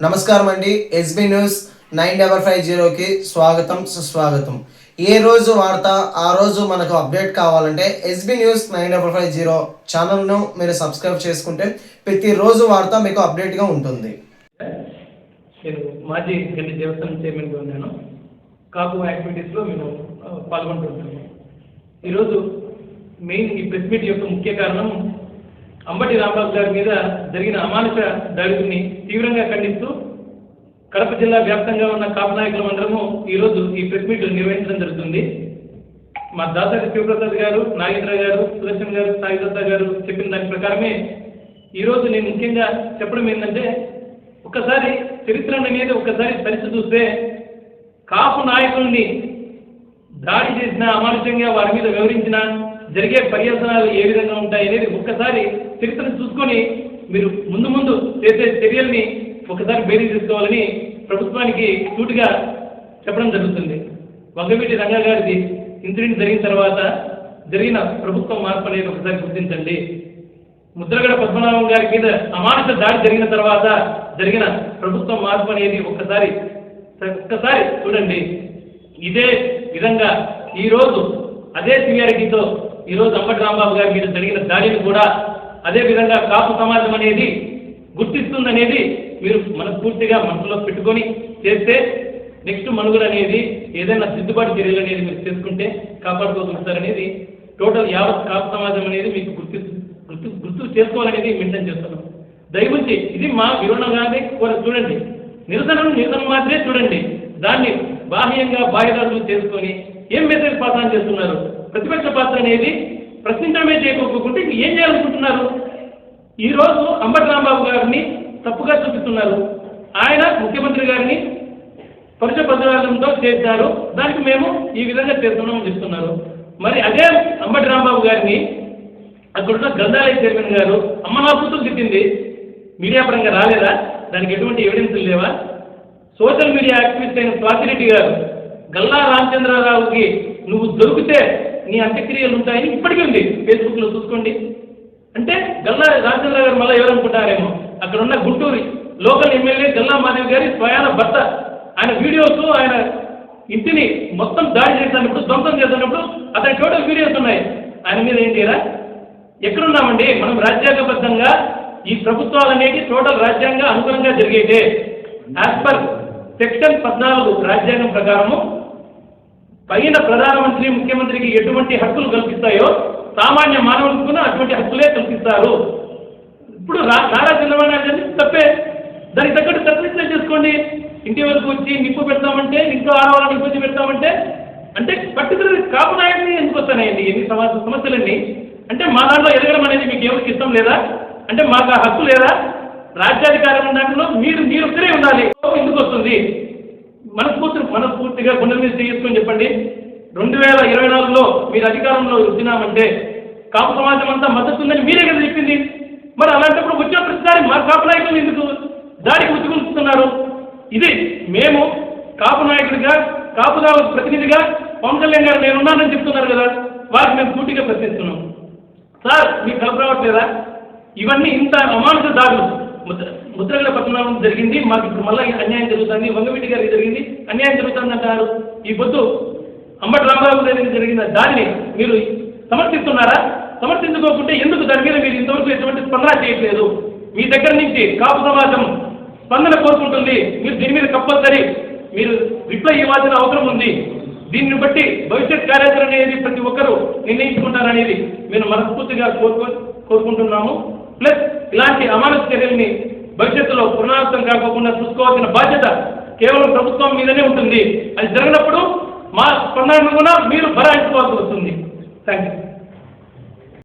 నమస్కారం అండి SB news nine double five జీరోకి స్వాగతం సుస్వాగతం. ఏ రోజు వార్త ఆ రోజు మనకు అప్డేట్ కావాలంటే SB news nine double five zero ఛానల్ను మీరు సబ్స్క్రైబ్ చేసుకుంటే ప్రతిరోజు వార్త మీకు అప్డేట్గా ఉంటుంది. నేను మాజీ గల్లి దేవస్థానం చైర్మన్గా ఉన్నాను. కాపు యాక్టివిటీస్లో మేము పాల్గొంటున్నాము ఈరోజు మెయిన్ ఈ ప్రెస్ మీట్ యొక్క ముఖ్య కారణం అంబటి రాంబాబు గారి మీద జరిగిన అమానుష దాడిని తీవ్రంగా ఖండిస్తూ కడప జిల్లా వ్యాప్తంగా ఉన్న కాపు నాయకుల అందరము ఈరోజు ఈ ప్రెస్ మీట్ నిర్వహించడం జరుగుతుంది. మా దాసరి శివప్రసాద్ గారు నాగేంద్ర గారు సుదర్శన్ గారు సాయిదత్త గారు చెప్పిన దాని ప్రకారమే ఈరోజు నేను ముఖ్యంగా చెప్పడం ఏంటంటే ఒకసారి చరిత్ర అనేది ఒకసారి తరిచి చూస్తే కాపు నాయకుల్ని దాడి చేసిన అమానుషంగా వారి మీద వివరించిన జరిగే పర్యవసనాలు ఏ విధంగా ఉంటాయి అనేది ఒక్కసారి చరిత్రను చూసుకొని మీరు ముందు ముందు చేసే చర్యల్ని ఒకసారి బేరీ తీసుకోవాలని ప్రభుత్వానికి సూటిగా చెప్పడం జరుగుతుంది. వంగవీటి రంగా గారిది ఇన్సిడెంట్ జరిగిన తర్వాత జరిగిన ప్రభుత్వ మార్పు అనేది ఒకసారి గుర్తించండి. ముద్రగడ పద్మనాభం గారి మీద అమానుష దాడి జరిగిన తర్వాత జరిగిన ప్రభుత్వ మార్పు అనేది ఒక్కసారి ఒక్కసారి చూడండి. ఇదే విధంగా ఈరోజు అదే సివియారిటీతో ఈరోజు అంబటి రాంబాబు గారి మీద జరిగిన దాడిని కూడా అదే విధంగా కాపు సమాజం అనేది గుర్తిస్తుందనేది మీరు మనస్ఫూర్తిగా మనసులో పెట్టుకొని చేస్తే నెక్స్ట్ మనుగడ అనేది ఏదైనా దిద్దుబాటు చర్యలు అనేది మీరు చేసుకుంటే కాపాడుకోగలుగుతారనేది టోటల్ యావత్ కాపు సమాజం అనేది మీకు గుర్తు గుర్తు గుర్తు చేసుకోవాలనేది మెన్షన్ చేస్తున్నాం. దయవుంచి ఇది మా వివరణగానే కూడా చూడండి. నిరసనను నిరసన మాత్రమే చూడండి. దాన్ని బాహ్యంగా బాహ్యదారులు చేసుకొని ఏం మెసేజ్ పాత్ర చేస్తున్నారు? ప్రతిపక్ష పాత్ర అనేది ప్రశ్నించడమే చేయకపోకుంటే ఇంక ఏం చేయాలనుకుంటున్నారు? ఈ రోజు అంబటి రాంబాబు గారిని తప్పుగా చూపిస్తున్నారు. ఆయన ముఖ్యమంత్రి గారిని పరుష పదవాలంతో చేశారు దానికి మేము ఈ విధంగా చేస్తున్నామని చెప్తున్నారు. మరి అదే అంబటి రాంబాబు గారిని అక్కడున్న గ్రంథాలయ చైర్మన్ గారు అమ్మ నా కూతురు తిట్టింది. మీడియా పరంగా రాలేదా? దానికి ఎటువంటి ఎవిడెన్సులు లేవా? సోషల్ మీడియా యాక్టివిస్ట్ అయిన స్వాతిరెడ్డి గారు గల్లా రామచంద్రరావుకి నువ్వు దొరికితే నీ అంత్యక్రియలు ఉంటాయని ఇప్పటికీ ఉంది. ఫేస్బుక్లో చూసుకోండి. అంటే గల్లా రాజేంద్ర గారు మళ్ళీ ఎవరనుకుంటారేమో? అక్కడ ఉన్న గుంటూరు లోకల్ ఎమ్మెల్యే గల్లా మాధవ్ గారి స్వయాన భర్త. ఆయన వీడియోస్ ఆయన ఇంటిని మొత్తం దాడి చేసినప్పుడు ధ్వంసం చేసినప్పుడు అతని టోటల్ వీడియోస్ ఉన్నాయి. ఆయన మీద ఏం చేయరా? ఎక్కడున్నామండి? మనం రాజ్యాంగబద్ధంగా ఈ ప్రభుత్వాలు అనేవి టోటల్ రాజ్యాంగ అనుగుణంగా జరిగేదే. యాజ్ పర్ సెక్షన్ పద్నాలుగు రాజ్యాంగం ప్రకారము పైన ప్రధానమంత్రి ముఖ్యమంత్రికి ఎటువంటి హక్కులు కల్పిస్తాయో సామాన్య మానవులకు కూడా అటువంటి హక్కులే కల్పిస్తారు. ఇప్పుడు రా నారా చంద్రబాబు నాయుడు గారిని తప్పే. దానికి తగ్గట్టు సర్టిఫికేట్ చేసుకోండి. ఇంటి వరకు వచ్చి నిప్పు పెడతామంటే ఇంట్లో ఆడవాళ్ళని ఇబ్బంది పెడతామంటే అంటే పర్టికులర్ కాపు నాయకుని ఎందుకు వస్తానండి ఎన్ని సమస్యలండి అంటే మా దాంట్లో ఎదగడం అనేది మీకు ఎవరికి ఇష్టం లేదా? అంటే మాకు ఆ హక్కు లేదా? రాజ్యాధికారం దాంట్లో మీరు మీరు ఒక్కరే ఉండాలి. ఎందుకు వస్తుంది? మనస్ఫూర్తి పూర్తిగా గుండెల మీద చేసుకొని చెప్పండి. రెండు వేల ఇరవై నాలుగులో మీరు అధికారంలో వచ్చినామంటే కాపు సమాజం అంతా మద్దతు ఉందని మీరే కదా చెప్పింది. మరి అలాంటప్పుడు వచ్చిన ప్రతిసారి మా కాపు నాయకులు ఎందుకు? దాడికి ఉచ్చుకుంటున్నారు. ఇది మేము కాపు నాయకుడిగా కాపుగా ప్రతినిధిగా పవన్ కళ్యాణ్ గారు నేనున్నానని చెప్తున్నారు కదా. వారికి మేము పూర్తిగా ప్రశ్నిస్తున్నాం. సార్ మీకు కలప రావట్లేదా? ఇవన్నీ ఇంత అమానుష దాడులు. ముద్ర పద్మనాభం జరిగింది. మాకు ఇప్పుడు మళ్ళీ అన్యాయం జరుగుతుంది. వంగవీటి గారికి జరిగింది. అన్యాయం జరుగుతుంది అంటారు ఈ పొద్దు అంబటి రామారావు గారికి జరిగిన దాన్ని మీరు సమర్థిస్తున్నారా? సమర్థించుకోకుంటే ఎందుకు దాని మీద మీరు ఇంతవరకు ఎటువంటి స్పందన చేయట్లేదు? మీ దగ్గర నుంచి కాపు సమాజం స్పందన కోరుకుంటుంది. మీరు దీని మీద కంపల్సరీ మీరు రిప్లై ఇవ్వాల్సిన అవసరం ఉంది. దీన్ని బట్టి భవిష్యత్ కార్యాచరణ అనేది ప్రతి ఒక్కరూ నిర్ణయించుకుంటారనేది మేము మనస్ఫూర్తిగా కోరుకు కోరుకుంటున్నాము. ప్లస్ ఇలాంటి అమానవ చర్యల్ని భవిష్యత్తులో పునరావృతం కాకోకుండా చూసుకోవాల్సిన బాధ్యత కేవలం ప్రభుత్వం మీదనే ఉంటుంది. అది జరిగినప్పుడు మా స్పందన కూడా మీరు భరాయించుకోవాల్సి వస్తుంది. Thank you